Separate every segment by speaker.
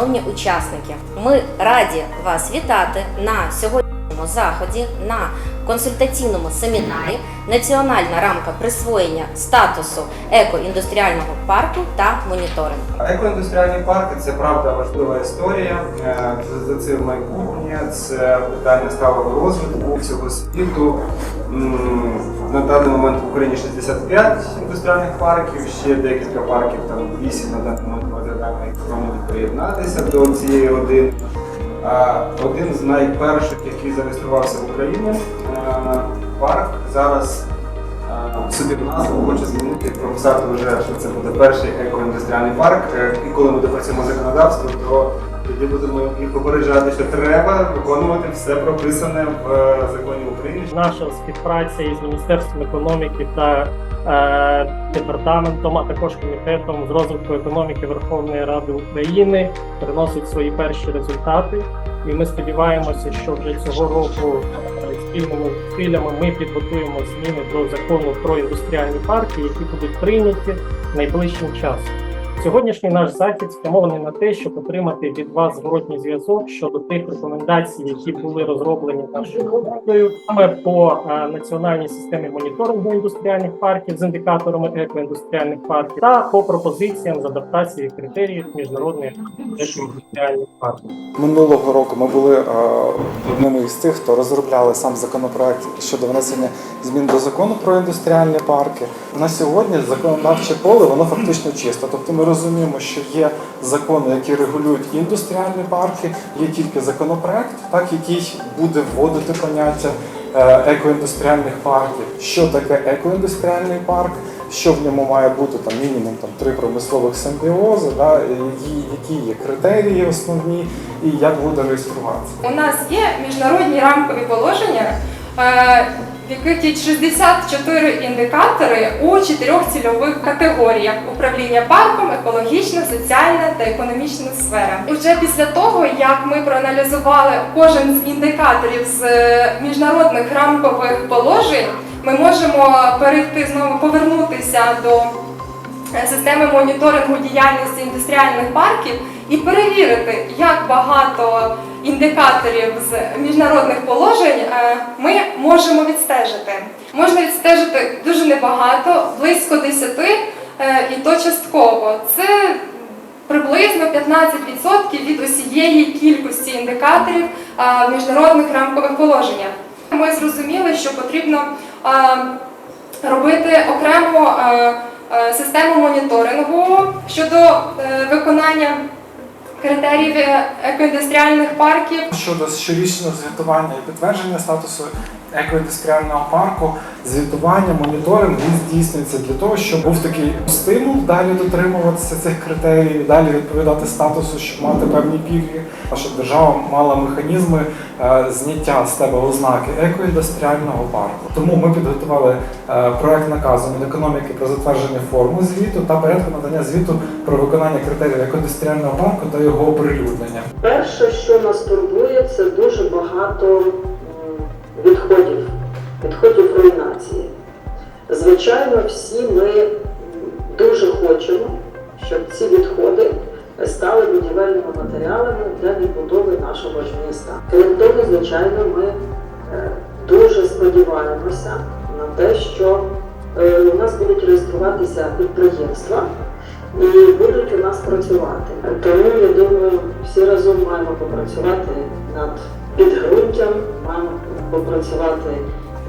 Speaker 1: Шановні учасники! Ми раді вас вітати на сьогоднішньому заході на консультаційному семінарі Національна рамка присвоєння статусу екоіндустріального парку та моніторингу.
Speaker 2: Екоіндустріальні парки це правда важлива історія. Е, За цим майбутнє, це питання сталого розвитку всього світу. На даний момент в Україні 65 індустріальних парків, ще декілька парків, там 8 на даний момент які планують приєднатися до цієї родини. Один з найперших, який зареєструвався в Україні, е, парк зараз собі в назву хоче змінити, прописати вже, що це буде перший екоіндустріальний парк. Е, І коли ми допрацюємо законодавство, то тоді будемо їх попереджати, що треба виконувати все прописане в е, законі України.
Speaker 3: Наша співпраця із Міністерством економіки та е, департаментом, а також комітетом з розвитку економіки Верховної Ради України приносить свої перші результати. І ми сподіваємося, що вже цього року е, спільними зусиллями ми підготуємо зміни до закону про індустріальні парки, які будуть прийняті найближчим часом. Сьогоднішній наш захід спрямований на те, щоб отримати від вас зворотній зв'язок щодо тих рекомендацій, які були розроблені нашою командою саме по е, національній системі моніторингу індустріальних парків з індикаторами екоіндустріальних парків та по пропозиціям з адаптації критеріїв міжнародних екоіндустріальних парків.
Speaker 4: Минулого року ми були е, одними із тих, хто розробляли сам законопроект щодо внесення змін до закону про індустріальні парки. На сьогодні законодавче поле воно фактично чисто. Тобто ми розуміємо, що є закони, які регулюють індустріальні парки, є тільки законопроект, так який буде вводити поняття е, екоіндустріальних парків. Що таке екоіндустріальний парк? Що в ньому має бути там мінімум там три промислових симбіози, да, які, є критерії основні і як буде реєструватися.
Speaker 5: У нас є міжнародні рамкові положення, в яких є 64 індикатори у чотирьох цільових категоріях: управління парком, екологічна, соціальна та економічна сфера. І вже після того, як ми проаналізували кожен з індикаторів з е, міжнародних рамкових положень, ми можемо перейти знову повернутися до е, системи моніторингу діяльності індустріальних парків і перевірити, як багато індикаторів з міжнародних положень е, ми можемо відстежити. Можна відстежити дуже небагато, близько 10, е, і то частково. Це приблизно 15% від усієї кількості індикаторів е, в міжнародних рамкових положеннях. Ми зрозуміли, що потрібно робити окрему е, систему моніторингу щодо виконання критеріїв е, екоіндустріальних парків.
Speaker 4: Щодо щорічного звітування і підтвердження статусу екоіндустріального парку, звітування, моніторинг він здійснюється для того, щоб був такий стимул далі дотримуватися цих критеріїв, далі відповідати статусу, щоб мати певні пільги, а щоб держава мала механізми е, зняття з тебе ознаки екоіндустріального парку. Тому ми підготували е, проект наказу Мінекономіки про затвердження форми звіту та порядку надання звіту про виконання критеріїв екоіндустріального парку та його оприлюднення.
Speaker 6: Перше, що нас турбує, це дуже багато відходів, відходів руйнації. Звичайно, всі ми дуже хочемо, щоб ці відходи стали будівельними матеріалами для відбудови нашого ж міста. Крім того, звичайно, ми е, дуже сподіваємося на те, що е, у нас будуть реєструватися підприємства, і будуть у нас працювати. Тому я думаю, всі разом маємо попрацювати над підґрунтям, маємо попрацювати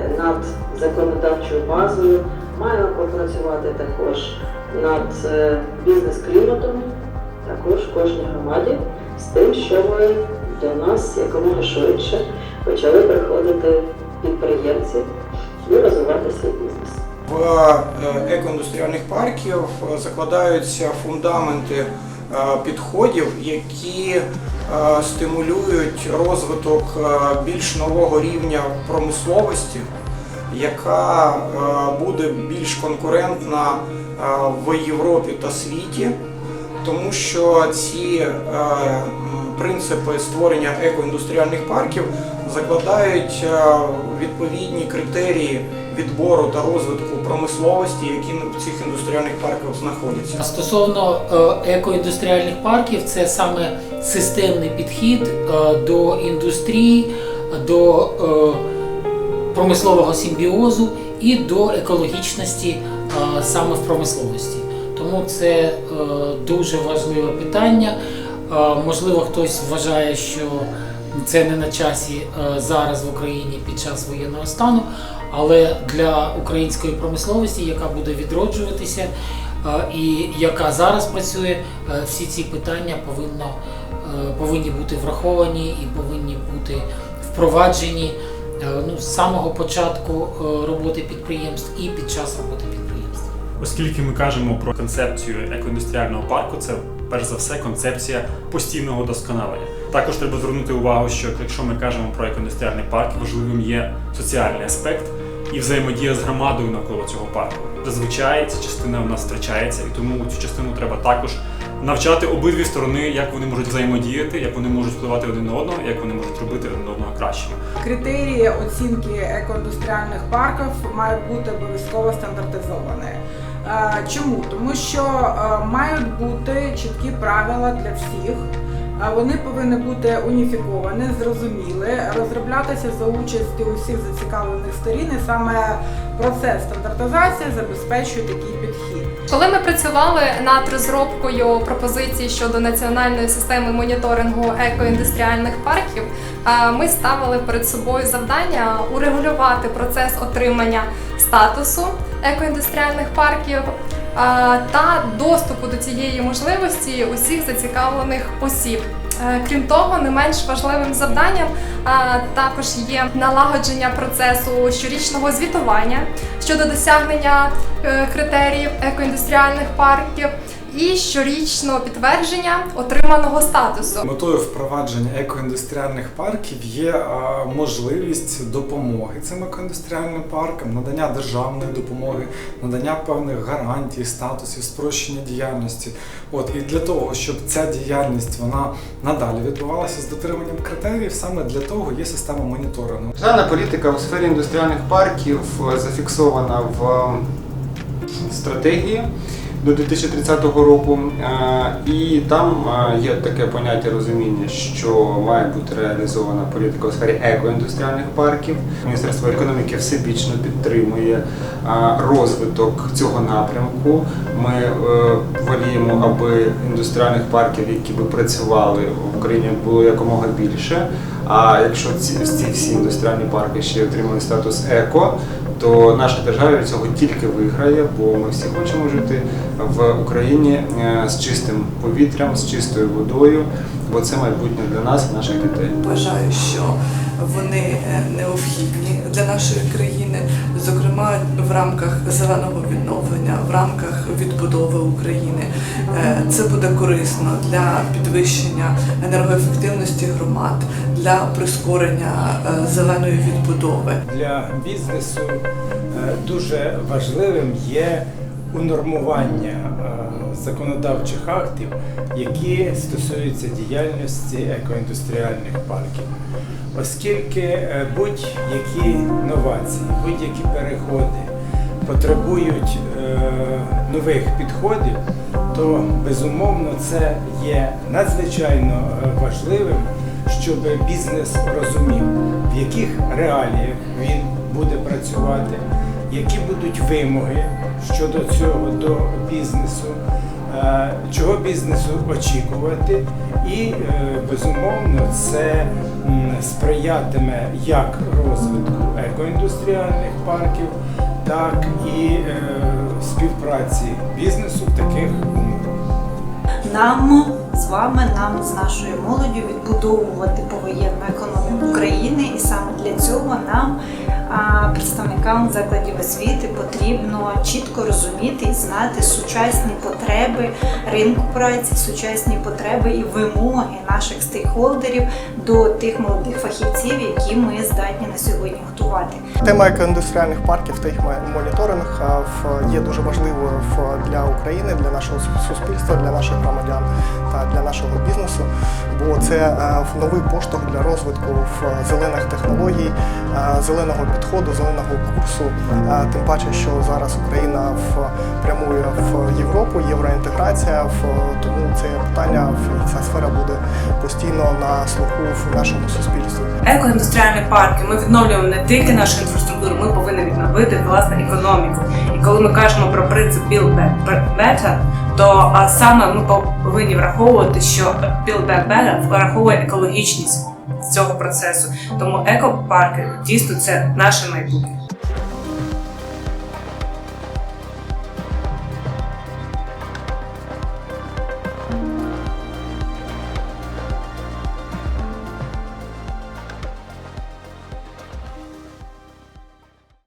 Speaker 6: е, над законодавчою базою, маємо попрацювати також над е, бізнес-кліматом, також кожній громаді, з тим, щоб до нас якомога швидше почали приходити підприємці і розвивати свій бізнес.
Speaker 7: В е, екоіндустріальних парків закладаються фундаменти підходів, які е, стимулюють розвиток е, більш нового рівня промисловості, яка е, буде більш конкурентна е, в Європі та світі, тому що ці е, принципи створення екоіндустріальних парків закладають е, відповідні критерії відбору та розвитку промисловості, які в цих індустріальних парках знаходяться.
Speaker 8: Стосовно е, екоіндустріальних парків, це саме системний підхід е, до індустрії, до промислового симбіозу і до екологічності саме в промисловості. Тому це дуже важливе питання. Можливо, хтось вважає, що це не на часі е, зараз в Україні під час воєнного стану, але для української промисловості, яка буде відроджуватися е, і яка зараз працює, е, всі ці питання повинно, повинні бути враховані і повинні бути впроваджені ну, з самого початку роботи підприємств і під час роботи підприємств.
Speaker 9: Оскільки ми кажемо про концепцію екоіндустріального парку, це перш за все концепція постійного досконалення. Також треба звернути увагу, що якщо ми кажемо про екоіндустріальний парк, важливим є соціальний аспект і взаємодія з громадою навколо цього парку. Зазвичай ця частина в нас втрачається, і тому цю частину треба також навчати обидві сторони, як вони можуть взаємодіяти, як вони можуть впливати один на одного, як вони можуть робити один одного кращими.
Speaker 10: Критерії оцінки екоіндустріальних парків мають бути обов'язково стандартизовані. Е, Чому? Тому що е, мають бути чіткі правила для всіх. Вони повинні бути уніфіковані, зрозуміли, розроблятися за участі усіх зацікавлених сторін. І саме процес стандартизації забезпечує такий підхід.
Speaker 5: Коли ми працювали над розробкою пропозицій щодо національної системи моніторингу екоіндустріальних парків, ми ставили перед собою завдання урегулювати процес отримання статусу екоіндустріальних парків та доступу до цієї можливості усіх зацікавлених осіб. Е, Крім того, не менш важливим завданням також є налагодження процесу щорічного звітування щодо досягнення е, критеріїв екоіндустріальних парків і щорічного підтвердження отриманого статусу.
Speaker 4: Метою впровадження екоіндустріальних парків є а, можливість допомоги цим екоіндустріальним паркам, надання державної допомоги, надання певних гарантій, статусів, спрощення діяльності. От і для того, щоб ця діяльність вона надалі відбувалася з дотриманням критеріїв, саме для того є система моніторингу.
Speaker 2: Державна політика у сфері індустріальних парків е, зафіксована в стратегії до 2030 року. Е, І там е, є таке поняття розуміння, що має бути реалізована політика у сфері екоіндустріальних парків. Міністерство економіки всебічно підтримує е, розвиток цього напрямку. Ми воліємо, аби індустріальних парків, які би працювали в Україні, було якомога більше. А якщо ці всі індустріальні парки ще отримали статус еко, то наша держава від цього тільки виграє, бо ми всі хочемо жити в Україні е, з чистим повітрям, з чистою водою, бо це майбутнє для нас, і наших дітей.
Speaker 11: Бажаю, що вони е, необхідні для нашої країни, зокрема в рамках зеленого відновлення, в рамках відбудови України. Е, Це буде корисно для підвищення енергоефективності громад, для прискорення е, зеленої відбудови.
Speaker 12: для бізнесу дуже важливим є унормування законодавчих актів, які стосуються діяльності екоіндустріальних парків. Оскільки е, будь-які новації, будь-які переходи потребують е, нових підходів, то безумовно це є надзвичайно е, важливим, щоб бізнес розумів, в яких реаліях він буде працювати, які будуть вимоги щодо цього до бізнесу, е, чого бізнесу очікувати, і е, безумовно це сприятиме як розвитку екоіндустріальних парків, так і е, співпраці бізнесу в таких умовах.
Speaker 13: Нам з вами, нам з нашою молоддю відбудовувати повоєнну економіку України, і саме для цього нам представникам закладів освіти потрібно чітко розуміти і знати сучасні потреби ринку праці, сучасні потреби і вимоги наших стейкхолдерів до тих молодих фахівців, які ми здатні на сьогодні готувати.
Speaker 14: Тема екоіндустріальних парків та їх моніторинг є дуже важливою для України, для нашого суспільства, для наших громадян та для нашого бізнесу. Бо це е, новий поштовх для розвитку в зелених технологій, е, зеленого підходу, зеленого курсу. Е, Тим паче, що зараз Україна в прямує в Європу, євроінтеграція. в- Тому це питання ця сфера буде постійно на слуху в нашому суспільстві.
Speaker 15: екоіндустріальні парки. Ми відновлюємо не тільки нашу інфраструктуру, ми повинні відновити власне економіку. І коли ми кажемо про принцип Build Back Better, то саме ми повинні враховувати, що Build Back Better враховує екологічність цього процесу. Тому екопарки дійсно це наше майбутнє.